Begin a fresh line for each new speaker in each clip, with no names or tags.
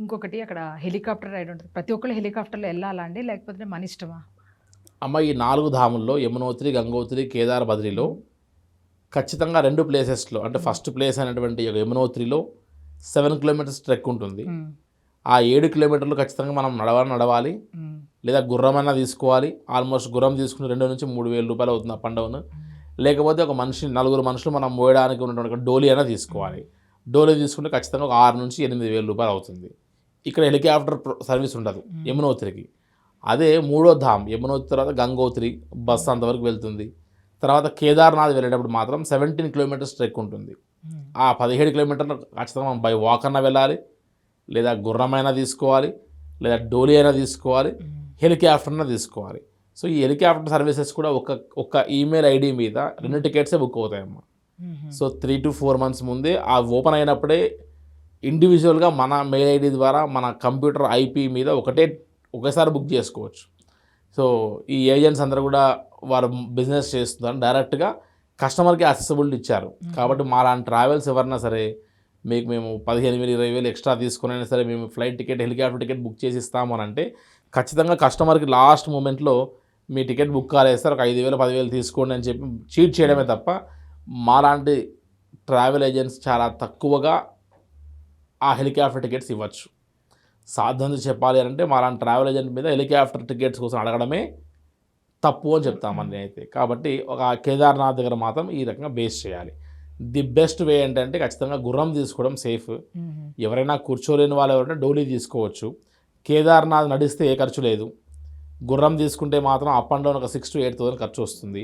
ఇంకొకటి అక్కడ helicopter ride ఉంటుంది. ప్రతి ఒక్కళ్ళు హెలికాప్టర్లో వెళ్ళాలా అండి లేకపోతే మన ఇష్టమా?
అమ్మ ఈ నాలుగు ధాముల్లో యమునోత్రి గంగోత్రి కేదార్ బద్రిలో ఖచ్చితంగా రెండు ప్లేసెస్లో అంటే ఫస్ట్ ప్లేస్ అయినటువంటి ఈ యమునోత్రిలో సెవెన్ కిలోమీటర్స్ ట్రెక్ ఉంటుంది. ఆ ఏడు కిలోమీటర్లు ఖచ్చితంగా మనం నడవాలి. నడవాలి. లేదా గుర్రమైనా తీసుకోవాలి. ఆల్మోస్ట్ గుర్రం తీసుకుని రెండు నుంచి మూడు వేల రూపాయలు అవుతుంది అప్ అండ్ డౌన్. లేకపోతే ఒక మనిషి నలుగురు మనుషులు మనం మోయడానికి ఉన్నటువంటి డోలీ అయినా తీసుకోవాలి. డోలీ తీసుకుంటే ఖచ్చితంగా ఒక ఆరు నుంచి ఎనిమిది వేల రూపాయలు అవుతుంది. ఇక్కడ హెలికాప్టర్ సర్వీస్ ఉండదు యమునోత్రికి అదే మూడో ధామ్ యమునోత్రి తర్వాత గంగోత్రి బస్ అంతవరకు వెళ్తుంది తర్వాత కేదార్నాథ్ వెళ్ళేటప్పుడు మాత్రం సెవెంటీన్ కిలోమీటర్స్ ట్రెక్ ఉంటుంది. ఆ పదిహేడు కిలోమీటర్లు ఖచ్చితంగా మనం బై వాక్ అన్నా వెళ్ళాలి లేదా గుర్రమైనా తీసుకోవాలి లేదా డోలీ అయినా తీసుకోవాలి. హెలికాప్టర్న తీసుకోవాలి సో ఈ హెలికాప్టర్ సర్వీసెస్ కూడా ఒక ఒక ఈమెయిల్ ఐడి మీద రెండు టికెట్సే బుక్ అవుతాయమ్మా
మ్మ్.
So three to four months ముందే ఆ ఓపెన్ అయినప్పుడే ఇండివిజువల్గా మన మెయిల్ ఐడి ద్వారా మన కంప్యూటర్ ఐపీ మీద ఒకటే ఒకేసారి బుక్ చేసుకోవచ్చు. సో ఈ ఏజెంట్స్ అందరూ కూడా వారు బిజినెస్ చేస్తున్నారు. డైరెక్ట్గా కస్టమర్కి అసెసిబిలిటీ ఇచ్చారు. కాబట్టి మా లాంటి ట్రావెల్స్ ఎవరన్నా సరే మీకు మేము పదిహేను వేలు ఇరవై వేలు ఎక్స్ట్రా తీసుకునైనా సరే మేము flight ticket helicopter ticket book చేసి ఇస్తాము అని అంటే ఖచ్చితంగా కస్టమర్కి లాస్ట్ మూమెంట్లో మీ టికెట్ బుక్ కాలేస్తారు. ఒక ఐదు వేలు పదివేలు తీసుకోండి అని చెప్పి చీట్ చేయడమే తప్ప మాలాంటి ట్రావెల్ ఏజెంట్స్ చాలా తక్కువగా ఆ హెలికాప్టర్ టికెట్స్ ఇవ్వచ్చు. సాధ్యంగా చెప్పాలి అంటే మాలాంటి ట్రావెల్ ఏజెంట్ మీద హెలికాప్టర్ టికెట్స్ కోసం అడగడమే తప్పు అని చెప్తామని అయితే కాబట్టి ఒక కేదార్నాథ్ దగ్గర మాత్రం ఈ రకంగా బేస్ చేయాలి. ది బెస్ట్ వే ఏంటంటే ఖచ్చితంగా గుర్రం తీసుకోవడం సేఫ్. ఎవరైనా కూర్చోలేని వాళ్ళు ఎవరైనా డోలీ తీసుకోవచ్చు. కేదార్నాథ్ నడిస్తే ఏ ఖర్చు లేదు. గుర్రం తీసుకుంటే మాత్రం అప్ అండ్ డౌన్ ఒక సిక్స్ టు ఎయిట్ థౌసండ్ ఖర్చు వస్తుంది.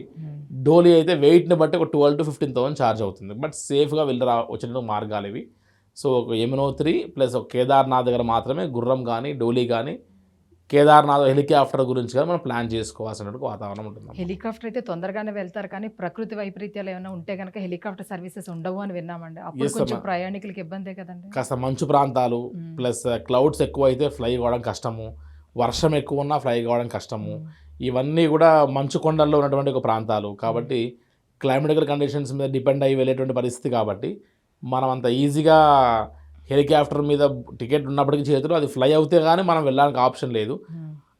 డోలీ అయితే వెయిట్ని బట్టి ఒక twelve to fifteen thousand charge అవుతుంది. బట్ సేఫ్గా వెళ్ళి రా వచ్చిన మార్గాలు ఇవి. సో ఒక యమునోత్రి ప్లస్ ఒక కేదార్నాథ్ దగ్గర మాత్రమే గుర్రం కానీ డోలీ కానీ కేదార్నాథ్ హెలికాప్టర్ గురించి కానీ మనం ప్లాన్ చేసుకోవాల్సిన వాతావరణం ఉంటుంది
హెలికాప్టర్ అయితే తొందరగానే వెళ్తారు కానీ ప్రకృతి వైపరీత్యాలు ఏమైనా ఉంటే కనుక హెలికాప్టర్ సర్వీసెస్ ఉండవు అని విన్నామండి. అప్పుడు కొంచెం. ప్రయాణికులకి ఇబ్బందే కదండి.
కాస్త మంచు ప్రాంతాలు. ప్లస్ క్లౌడ్స్ ఎక్కువ అయితే ఫ్లై కావడం కష్టము. వర్షం ఎక్కువ ఉన్నా ఫ్లై కావడం కష్టము. ఇవన్నీ కూడా మంచు కొండల్లో ఉన్నటువంటి ఒక ప్రాంతాలు. కాబట్టి క్లైమేటికల్ కండిషన్స్ మీద డిపెండ్ అయ్యి వెళ్ళేటువంటి పరిస్థితి కాబట్టి మనం అంత ఈజీగా హెలికాప్టర్ మీద టికెట్ ఉన్నప్పటికీ చేతులు అది ఫ్లై అవుతే కానీ మనం వెళ్ళడానికి ఆప్షన్ లేదు.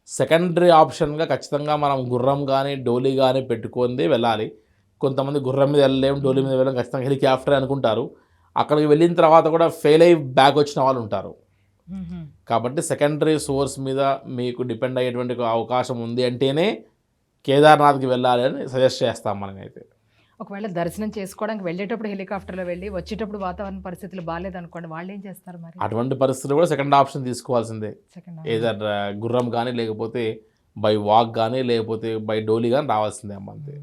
సెకండరీ ఆప్షన్గా ఖచ్చితంగా మనం గుర్రం కానీ డోలీ కానీ పెట్టుకుందే వెళ్ళాలి. కొంతమంది గుర్రం మీద వెళ్ళలేం డోలీ మీద వెళ్ళలేం ఖచ్చితంగా హెలికాప్టర్ అనుకుంటారు. అక్కడికి వెళ్ళిన తర్వాత కూడా ఫెయిల్ అయ్యి బ్యాక్ వచ్చిన వాళ్ళు ఉంటారు. కాబట్టి సెకండరీ సోర్స్ మీద మీకు డిపెండ్ అయ్యేటువంటి అవకాశం ఉంది అంటేనే కేదార్నాథ్కి వెళ్ళాలి అని సజెస్ట్ చేస్తాం మనమైతే.
ఒకవేళ దర్శనం చేసుకోవడానికి వెళ్ళేటప్పుడు హెలికాప్టర్లో వెళ్ళి వచ్చేటప్పుడు వాతావరణ పరిస్థితులు బాగాలేదనుకోండి వాళ్ళు ఏం చేస్తారు మరి?
అటువంటి పరిస్థితులు కూడా సెకండ్ ఆప్షన్ తీసుకోవాల్సిందే.
సెకండ్
ఏదర్ గుర్రం కానీ లేకపోతే బై వాక్ కానీ లేకపోతే బై డోలీ కానీ రావాల్సిందే అమ్మ అంతే.